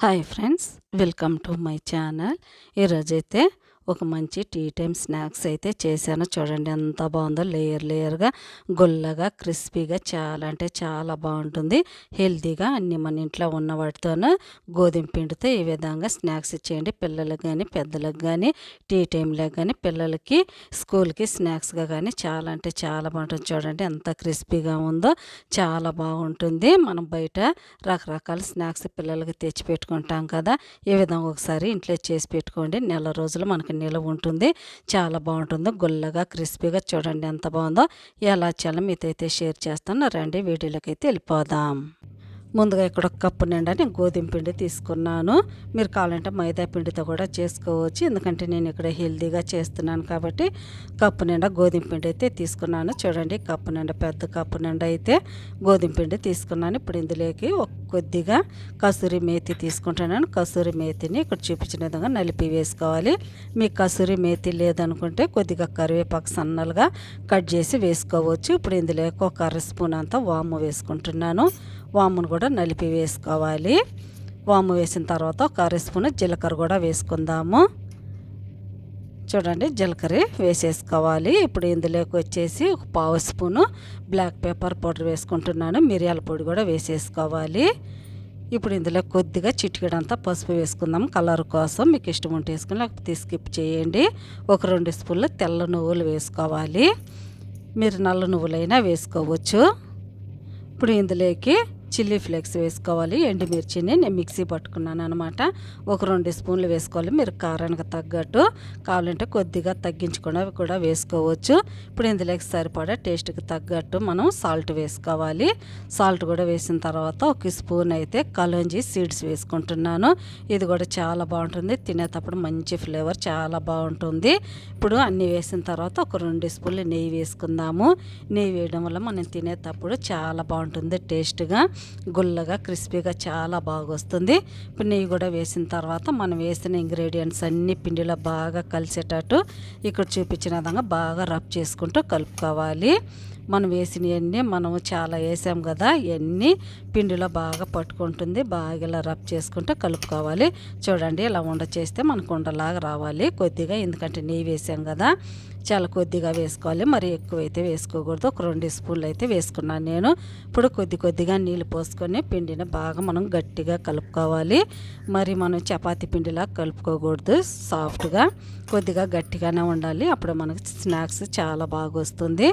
Hi friends welcome to my channel. ఈరోజైతే ఒక మంచి టీ టైం స్నాక్స్ అయితే చేశాను. చూడండి ఎంత బాగుందో. లేయర్ లేయర్గా గుల్లగా క్రిస్పీగా చాలా అంటే చాలా బాగుంటుంది. హెల్తీగా అన్ని మన ఇంట్లో ఉన్న వాటితోనూ గోధుమ పిండితో ఈ విధంగా స్నాక్స్ ఇచ్చేయండి పిల్లలకు కానీ పెద్దలకు కానీ టీ టైంలో కానీ పిల్లలకి స్కూల్కి స్నాక్స్గా కానీ చాలా అంటే చాలా బాగుంటుంది. చూడండి ఎంత క్రిస్పీగా ఉందో. చాలా బాగుంటుంది. మనం బయట రకరకాల స్నాక్స్ పిల్లలకి తెచ్చి పెట్టుకుంటాం కదా. ఈ విధంగా ఒకసారి ఇంట్లో చేసి పెట్టుకోండి. నెల రోజులు మనకి నిలవ ఉంటుంది. చాలా బాగుంటుంది. గుల్లగా క్రిస్పీగా చూడండి ఎంత బాగుందో. ఎలా చేయాలో మీతో అయితే షేర్ చేస్తాను. రండి వీడియోలోకి అయితే వెళ్ళిపోదాం. ముందుగా ఇక్కడ ఒక కప్పు నిండా నేను గోధుమ పిండి తీసుకున్నాను. మీరు కావాలంటే మైదా పిండితో కూడా చేసుకోవచ్చు. ఎందుకంటే నేను ఇక్కడ హెల్తీగా చేస్తున్నాను కాబట్టి కప్పు నిండా గోధుమ పిండి అయితే తీసుకున్నాను. చూడండి కప్పు నిండా పెద్ద కప్పు నిండా అయితే గోధుమ పిండి తీసుకున్నాను. ఇప్పుడు ఇందులోకి ఒక కొద్దిగా కసూరి మేతి తీసుకుంటున్నాను. కసూరి మేతిని ఇక్కడ చూపించిన విధంగా నలిపి వేసుకోవాలి. మీకు కసూరి మేతి లేదనుకుంటే కొద్దిగా కరివేపాకు సన్నలుగా కట్ చేసి వేసుకోవచ్చు. ఇప్పుడు ఇందులోకి ఒక అర స్పూన్ అంతా వాము వేసుకుంటున్నాను. వామును కూడా నలిపి వేసుకోవాలి. వాము వేసిన తర్వాత ఒక అర స్పూన్ జీలకర్ర కూడా వేసుకుందాము. చూడండి జీలకర్ర వేసేసుకోవాలి. ఇప్పుడు ఇందులోకి వచ్చేసి ఒక పావు స్పూను బ్లాక్ పేపర్ పౌడర్ వేసుకుంటున్నాను. మిరియాల పొడి కూడా వేసేసుకోవాలి. ఇప్పుడు ఇందులో కొద్దిగా చిటికెడంతా పసుపు వేసుకుందాం కలర్ కోసం. మీకు ఇష్టం ఉంటే వేసుకుని లేకపోతే స్కిప్ చేయండి. ఒక రెండు స్పూన్లు తెల్ల నువ్వులు వేసుకోవాలి. మీరు నల్ల నువ్వులైనా వేసుకోవచ్చు. ఇప్పుడు ఇందులోకి చిల్లీ ఫ్లేక్స్ వేసుకోవాలి ఎండుమిర్చిని నేను మిక్సీ పట్టుకున్నాను అనమాట ఒక రెండు స్పూన్లు వేసుకోవాలి మీరు కారానికి తగ్గట్టు. కావాలంటే కొద్దిగా తగ్గించుకొని అవి కూడా వేసుకోవచ్చు. ఇప్పుడు ఇందులోకి సరిపడా టేస్ట్కి తగ్గట్టు మనం సాల్ట్ వేసుకోవాలి. సాల్ట్ కూడా వేసిన తర్వాత ఒక స్పూన్ అయితే కలోంజీ సీడ్స్ వేసుకుంటున్నాను. ఇది కూడా చాలా బాగుంటుంది. తినేటప్పుడు మంచి ఫ్లేవర్ చాలా బాగుంటుంది. ఇప్పుడు అన్నీ వేసిన తర్వాత ఒక రెండు స్పూన్లు నెయ్యి వేసుకుందాము. నెయ్యి వేయడం వల్ల మనం తినేటప్పుడు చాలా బాగుంటుంది టేస్ట్గా. గుల్లగా క్రిస్పీగా చాలా బాగా వస్తుంది ఇప్పుడు నెయ్యి కూడా వేసిన తర్వాత మనం వేసిన ఇంగ్రీడియంట్స్ అన్ని పిండిలో బాగా కలిసేటట్టు ఇక్కడ చూపించిన విధంగా బాగా రబ్ చేసుకుంటూ కలుపుకోవాలి. మనం వేసినవన్నీ మనం చాలా వేసాం కదా ఇవన్నీ పిండిలో బాగా పట్టుకుంటుంది బాగా ఇలా రబ్ చేసుకుంటే కలుపుకోవాలి. చూడండి ఇలా ఉండ చేస్తే మనకు ఉండలాగా రావాలి కొద్దిగా ఎందుకంటే నెయ్యి వేసాం కదా చాలా కొద్దిగా వేసుకోవాలి. మరి ఎక్కువైతే వేసుకోకూడదు ఒక రెండు స్పూన్లు అయితే వేసుకున్నాను నేను. ఇప్పుడు కొద్ది కొద్దిగా నీళ్ళు పోసుకొని పిండిని బాగా మనం గట్టిగా కలుపుకోవాలి. మరి మనం చపాతీ పిండిలా కలుపుకోకూడదు సాఫ్ట్గా కొద్దిగా గట్టిగానే ఉండాలి. అప్పుడు మనకు స్నాక్స్ చాలా బాగా వస్తుంది.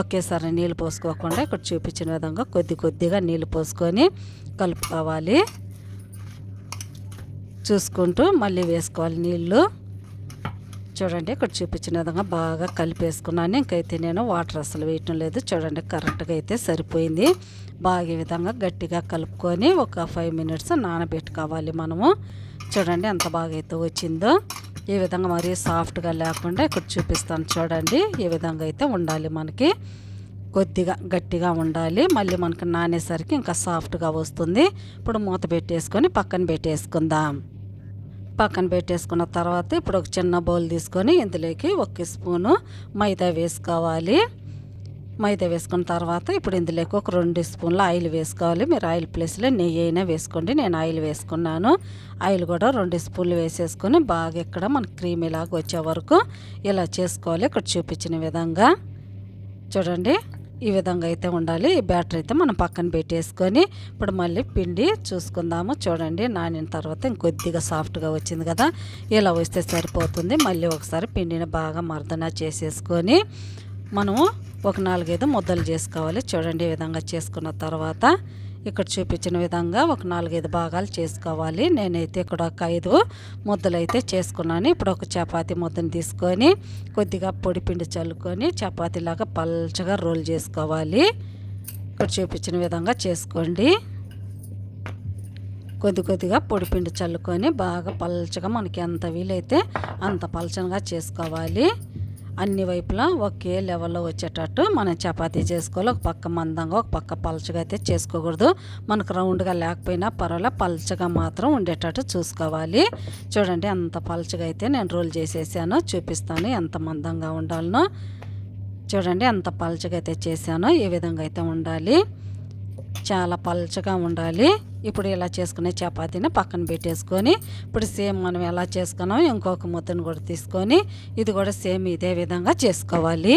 ఒకేసారి నీళ్ళు పోసుకోకుండా ఇక్కడ చూపించిన విధంగా కొద్ది కొద్దిగా నీళ్ళు పోసుకొని కలుపుకోవాలి. చూసుకుంటూ మళ్ళీ వేసుకోవాలి నీళ్ళు. చూడండి ఇక్కడ చూపించిన విధంగా బాగా కలిపేసుకున్నాను. ఇంకైతే నేను వాటర్ అసలు వేయటం లేదు. చూడండి కరెక్ట్గా అయితే సరిపోయింది. బాగా ఈ విధంగా గట్టిగా కలుపుకొని ఒక ఫైవ్ మినిట్స్ నానబెట్టుకోవాలి మనము. చూడండి ఎంత బాగా అయితే వచ్చిందో. ఈ విధంగా మరీ సాఫ్ట్గా లేకుండా ఇక్కడ చూపిస్తాను చూడండి. ఈ విధంగా అయితే ఉండాలి మనకి. కొద్దిగా గట్టిగా ఉండాలి. మళ్ళీ మనకి నానేసరికి ఇంకా సాఫ్ట్గా వస్తుంది. ఇప్పుడు మూత పెట్టేసుకొని పక్కన పెట్టేసుకుందాం. పక్కన పెట్టేసుకున్న తర్వాత ఇప్పుడు ఒక చిన్న బౌల్ తీసుకొని ఇందులోకి ఒక స్పూను మైదా వేసుకోవాలి. మైదా వేసుకున్న తర్వాత ఇప్పుడు ఇందులోకి ఒక రెండు స్పూన్ల ఆయిల్ వేసుకోవాలి. మీరు ఆయిల్ ప్లేస్లో నెయ్యి అయినా వేసుకోండి. నేను ఆయిల్ వేసుకున్నాను. ఆయిల్ కూడా రెండు స్పూన్లు వేసేసుకొని బాగా ఇక్కడ మన క్రీమ్ ఇలాగ వచ్చే వరకు ఇలా చేసుకోవాలి. ఇక్కడ చూపించిన విధంగా. చూడండి ఈ విధంగా అయితే ఉండాలి. ఈ బ్యాటర్ అయితే మనం పక్కన పెట్టేసుకొని ఇప్పుడు మళ్ళీ పిండి చూసుకుందాము. చూడండి నానిన తర్వాత ఇంకొద్దిగా సాఫ్ట్గా వచ్చింది కదా. ఇలా వస్తే సరిపోతుంది. మళ్ళీ ఒకసారి పిండిని బాగా మర్దన చేసేసుకొని మనము ఒక నాలుగైదు ముద్దలు చేసుకోవాలి. చూడండి ఈ విధంగా చేసుకున్న తర్వాత ఇక్కడ చూపించిన విధంగా ఒక నాలుగైదు భాగాలు చేసుకోవాలి. నేనైతే ఇక్కడ ఒక ఐదు ముద్దలు అయితే చేసుకున్నాను. ఇప్పుడు ఒక చపాతి ముద్దను తీసుకొని కొద్దిగా పొడి పిండి చల్లుకొని చపాతీలాగా పల్చగా రోల్ చేసుకోవాలి. ఇక్కడ చూపించిన విధంగా చేసుకోండి. కొద్ది కొద్దిగా పొడి పిండి చల్లుకొని బాగా పల్చగా మనకి ఎంత వీలైతే అంత పలచనగా చేసుకోవాలి. అన్ని వైపులా ఒకే లెవెల్లో వచ్చేటట్టు మనం చపాతీ చేసుకోవాలి. ఒక పక్క మందంగా ఒక పక్క పలచగా అయితే చేసుకోకూడదు. మనకు రౌండ్గా లేకపోయినా పర్వాలే పలచగా మాత్రం ఉండేటట్టు చూసుకోవాలి. చూడండి అంత పలచగా అయితే నేను రోల్ చేసేసాను చూపిస్తాను ఎంత మందంగా ఉండాలనో. చూడండి అంత పలచగా అయితే చేశాను ఏ విధంగా అయితే ఉండాలి. చాలా పలచగా ఉండాలి. ఇప్పుడు ఇలా చేసుకునే చపాతీని పక్కన పెట్టేసుకొని ఇప్పుడు సేమ్ మనం ఎలా చేసుకున్నాం ఇంకొక ముద్దను కూడా తీసుకొని ఇది కూడా సేమ్ ఇదే విధంగా చేసుకోవాలి.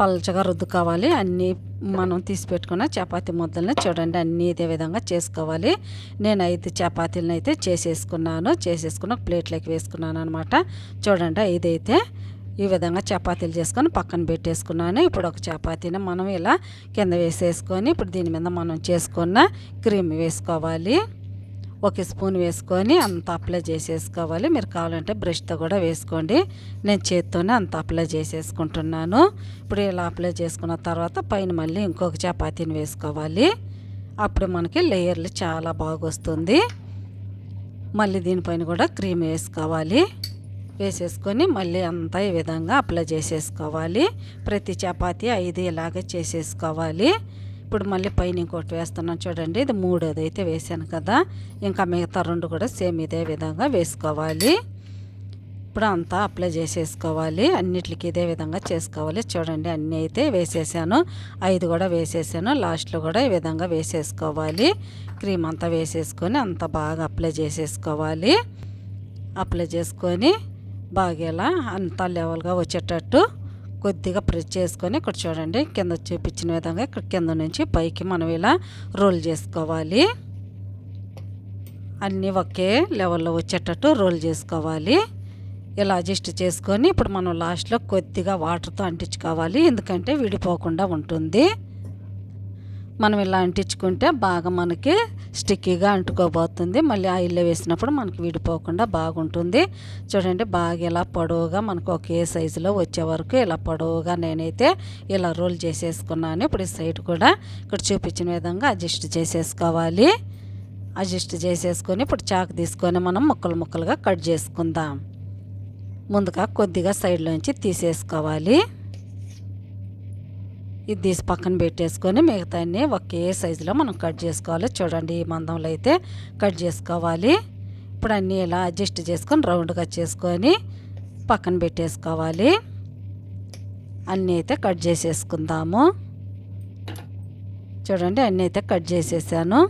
పల్చగా రుద్దుకోవాలి. అన్నీ మనం తీసి పెట్టుకున్న చపాతీ ముద్దల్ని చూడండి అన్నీ ఇదే విధంగా చేసుకోవాలి. నేను ఐదు చపాతీలను అయితే చేసేసుకున్నాను. చేసేసుకున్న ప్లేట్లోకి వేసుకున్నాను అనమాట చూడండి ఐదైతే ఈ విధంగా చపాతీలు చేసుకొని పక్కన పెట్టేసుకున్నాను. ఇప్పుడు ఒక చపాతీని మనం ఇలా కింద వేసేసుకొని ఇప్పుడు దీని మీద మనం చేసుకున్న క్రీమ్ వేసుకోవాలి. ఒక స్పూన్ వేసుకొని అంత అప్లై చేసేసుకోవాలి. మీరు కావాలంటే బ్రష్తో కూడా వేసుకోండి. నేను చేత్తోనే అంత అప్లై చేసేసుకుంటున్నాను. ఇప్పుడు ఇలా అప్లై చేసుకున్న తర్వాత పైన మళ్ళీ ఇంకొక చపాతీని వేసుకోవాలి. అప్పుడు మనకి లేయర్లు చాలా బాగా వస్తుంది మళ్ళీ దీనిపైన కూడా క్రీమ్ వేసుకోవాలి. వేసేసుకొని మళ్ళీ అంతా ఈ విధంగా అప్లై చేసేసుకోవాలి. ప్రతి చపాతీ ఐదు ఇలాగే చేసేసుకోవాలి. ఇప్పుడు మళ్ళీ పైన ఇంకోటి వేస్తున్నాను చూడండి. ఇది మూడోది అయితే వేసాను కదా. ఇంకా మిగతా రెండు కూడా సేమ్ ఇదే విధంగా వేసుకోవాలి. ఇప్పుడు అంతా అప్లై చేసేసుకోవాలి. అన్నిటికి ఇదే విధంగా చేసుకోవాలి. చూడండి అన్నీ అయితే వేసేసాను. ఐదు కూడా వేసేసాను. లాస్ట్లో కూడా ఈ విధంగా వేసేసుకోవాలి. క్రీమ్ అంతా వేసేసుకొని అంత బాగా అప్లై చేసేసుకోవాలి. అప్లై చేసుకొని బాగా ఇలా అంతా లెవెల్గా వచ్చేటట్టు కొద్దిగా ప్రెస్ చేసుకొని ఇక్కడ చూడండి కింద చూపించిన విధంగా ఇక్కడ కింద నుంచి పైకి మనం ఇలా రోల్ చేసుకోవాలి. అన్నీ ఒకే లెవెల్లో వచ్చేటట్టు రోల్ చేసుకోవాలి. ఇలా అడ్జస్ట్ చేసుకొని ఇప్పుడు మనం లాస్ట్లో కొద్దిగా వాటర్తో అంటించుకోవాలి ఎందుకంటే విడిపోకుండా ఉంటుంది. మనం ఇలా అంటించుకుంటే బాగా మనకి స్టిక్కీగా అంటుకోబోతుంది. మళ్ళీ ఆయిల్లో వేసినప్పుడు మనకి విడిపోకుండా బాగుంటుంది. చూడండి బాగా ఇలా పొడవుగా మనకు ఒకే సైజులో వచ్చే వరకు ఇలా పొడవుగా నేనైతే ఇలా రోల్ చేసేసుకున్నాను. ఇప్పుడు ఈ సైడ్ కూడా ఇక్కడ చూపించిన విధంగా అడ్జస్ట్ చేసేసుకోవాలి. అడ్జస్ట్ చేసేసుకొని ఇప్పుడు చాకు తీసుకొని మనం ముక్కలు ముక్కలుగా కట్ చేసుకుందాం. ముందుగా కొద్దిగా సైడ్లోంచి తీసేసుకోవాలి. ఇది తీసి పక్కన పెట్టేసుకొని మిగతా అన్నీ ఒకే సైజులో మనం కట్ చేసుకోవాలి. చూడండి ఈ మందంలో అయితే కట్ చేసుకోవాలి. ఇప్పుడు అన్నీ ఇలా అడ్జస్ట్ చేసుకొని రౌండ్గా చేసుకొని పక్కన పెట్టేసుకోవాలి. అన్నీ అయితే కట్ చేసేసుకుందాము. చూడండి అన్నీ అయితే కట్ చేసేసాను.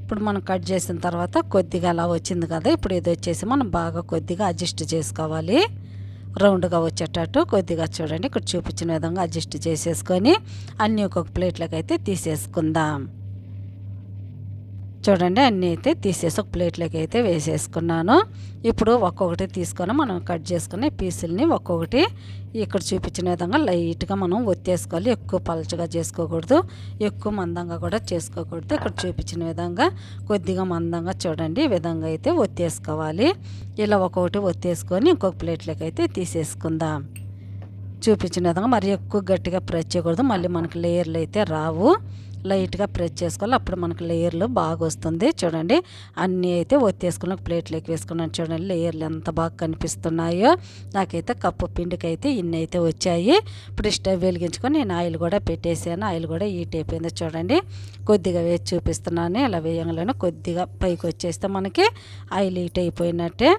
ఇప్పుడు మనం కట్ చేసిన తర్వాత కొద్దిగా అలా వచ్చింది కదా ఇప్పుడు ఇది వచ్చేసి మనం బాగా కొద్దిగా అడ్జస్ట్ చేసుకోవాలి. రౌండ్గా వచ్చేటట్టు కొద్దిగా చూడండి. ఇక్కడ చూపించిన విధంగా అడ్జస్ట్ చేసేసుకొని అన్నీ ఒక్కొక్క ప్లేట్లోకి అయితే తీసేసుకుందాం. చూడండి అన్నీ అయితే తీసేసి ఒక ప్లేట్లోకి అయితే వేసేసుకున్నాను. ఇప్పుడు ఒక్కొక్కటి తీసుకొని మనం కట్ చేసుకుని పీసుల్ని ఒక్కొక్కటి ఇక్కడ చూపించిన విధంగా లైట్గా మనం ఒత్తేసుకోవాలి. ఎక్కువ పలచగా చేసుకోకూడదు ఎక్కువ మందంగా కూడా చేసుకోకూడదు. ఇక్కడ చూపించిన విధంగా కొద్దిగా మందంగా చూడండి ఈ విధంగా అయితే ఒత్తేసుకోవాలి. ఇలా ఒక్కొక్కటి ఒత్తేసుకొని ఇంకొక ప్లేట్లోకి అయితే తీసేసుకుందాం. చూపించిన విధంగా మరి ఎక్కువ గట్టిగా ప్రెస్ చేయకూడదు మళ్ళీ మనకి లేయర్లు అయితే రావు. లైట్గా ప్రెస్ చేసుకోవాలి. అప్పుడు మనకు లేయర్లు బాగా వస్తుంది చూడండి. అన్నీ అయితే ఒత్తేసుకున్నాక ప్లేట్లోకి వేసుకున్నాను చూడండి. లేయర్లు ఎంత బాగా కనిపిస్తున్నాయో. నాకైతే కప్పు పిండికి అయితే ఇన్ని అయితే వచ్చాయి. ఇప్పుడు స్టవ్ వెలిగించుకొని నేను ఆయిల్ కూడా పెట్టేసాను. ఆయిల్ కూడా హీట్ అయిపోయింది చూడండి. కొద్దిగా వేసి చూపిస్తున్నాను. ఇలా వేయంగానే కొద్దిగా పైకి వచ్చేస్తే మనకి ఆయిల్ హీట్ అయిపోయినట్టే.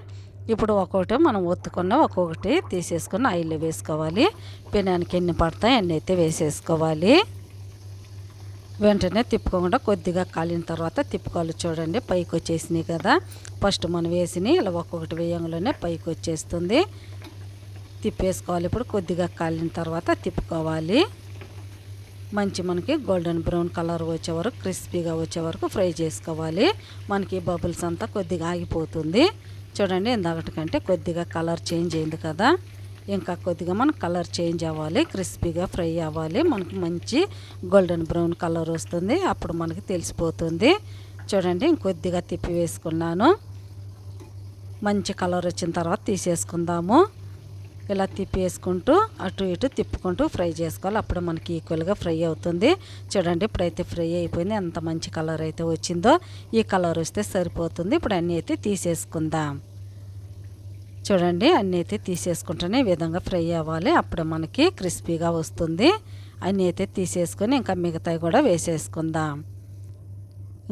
ఇప్పుడు ఒక్కొక్కటి మనం ఒత్తుకున్న ఒక్కొక్కటి తీసేసుకుని ఆయిల్ వేసుకోవాలి. పెనానికి ఎన్ని పడతాయి అన్నీ అయితే వేసేసుకోవాలి. వెంటనే తిప్పుకోకుండా కొద్దిగా కాలిన తర్వాత తిప్పుకోవాలి. చూడండి పైకి వచ్చేసినాయి కదా. ఫస్ట్ మనం వేసినాయి ఇలా ఒక్కొక్కటి వేయంలోనే పైకి వచ్చేస్తుంది. తిప్పేసుకోవాలి. ఇప్పుడు కొద్దిగా కాలిన తర్వాత తిప్పుకోవాలి. మంచి మనకి గోల్డెన్ బ్రౌన్ కలర్ వచ్చే వరకు క్రిస్పీగా వచ్చే వరకు ఫ్రై చేసుకోవాలి. మనకి బబుల్స్ అంతా కొద్దిగా ఆగిపోతుంది. చూడండి ఇందాకటి కంటే కొద్దిగా కలర్ చేంజ్ అయింది కదా. ఇంకా కొద్దిగా మన కలర్ చేంజ్ అవ్వాలి క్రిస్పీగా ఫ్రై అవ్వాలి. మనకి మంచి గోల్డెన్ బ్రౌన్ కలర్ వస్తుంది. అప్పుడు మనకి తెలిసిపోతుంది. చూడండి ఇంకొద్దిగా తిప్పి వేసుకున్నాను. మంచి కలర్ వచ్చిన తర్వాత తీసేసుకుందాము. ఇలా తిప్పి వేసుకుంటూ అటు ఇటు తిప్పుకుంటూ ఫ్రై చేసుకోవాలి. అప్పుడు మనకి ఈక్వల్గా ఫ్రై అవుతుంది. చూడండి ఇప్పుడైతే ఫ్రై అయిపోయింది. ఎంత మంచి కలర్ అయితే వచ్చిందో. ఈ కలర్ వస్తే సరిపోతుంది. ఇప్పుడు అన్నీ అయితే తీసేసుకుందాం. చూడండి అన్నీ అయితే తీసేసుకుంటేనే ఈ విధంగా ఫ్రై అవ్వాలి. అప్పుడు మనకి క్రిస్పీగా వస్తుంది. అన్నీ అయితే తీసేసుకొని ఇంకా మిగతాయి కూడా వేసేసుకుందాం.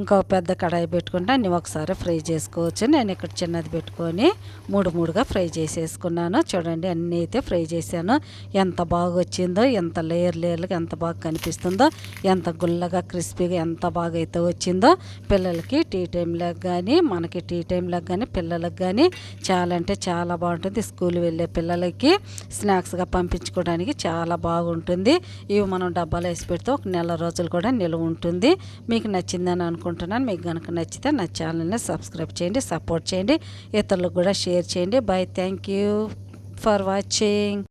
ఇంకో పెద్ద కడాయి పెట్టుకుంటే అన్ని ఒకసారి ఫ్రై చేసుకోవచ్చు. నేను ఇక్కడ చిన్నది పెట్టుకొని మూడు మూడుగా ఫ్రై చేసేసుకున్నాను. చూడండి అన్నీ అయితే ఫ్రై చేశాను. ఎంత బాగా వచ్చిందో ఎంత లేయర్ లేయర్లుగా ఎంత బాగా కనిపిస్తుందో ఎంత గుల్లగా క్రిస్పీగా ఎంత బాగా అయితే వచ్చిందో పిల్లలకి టీ టైంలకు కానీ మనకి టీ టైంలో కానీ పిల్లలకు కానీ చాలా అంటే చాలా బాగుంటుంది. స్కూల్ వెళ్ళే పిల్లలకి స్నాక్స్గా పంపించుకోవడానికి చాలా బాగుంటుంది. ఇవి మనం డబ్బాలో వేసి పెడితే ఒక నెల రోజులు కూడా నిల్వ ఉంటుంది. మీకు నచ్చిందని అనుకుంటున్నాను మీకు కనుక నచ్చితే నా ఛానల్ని సబ్స్క్రైబ్ చేయండి సపోర్ట్ చేయండి ఇతరులకు కూడా షేర్ చేయండి. Bye thank you for watching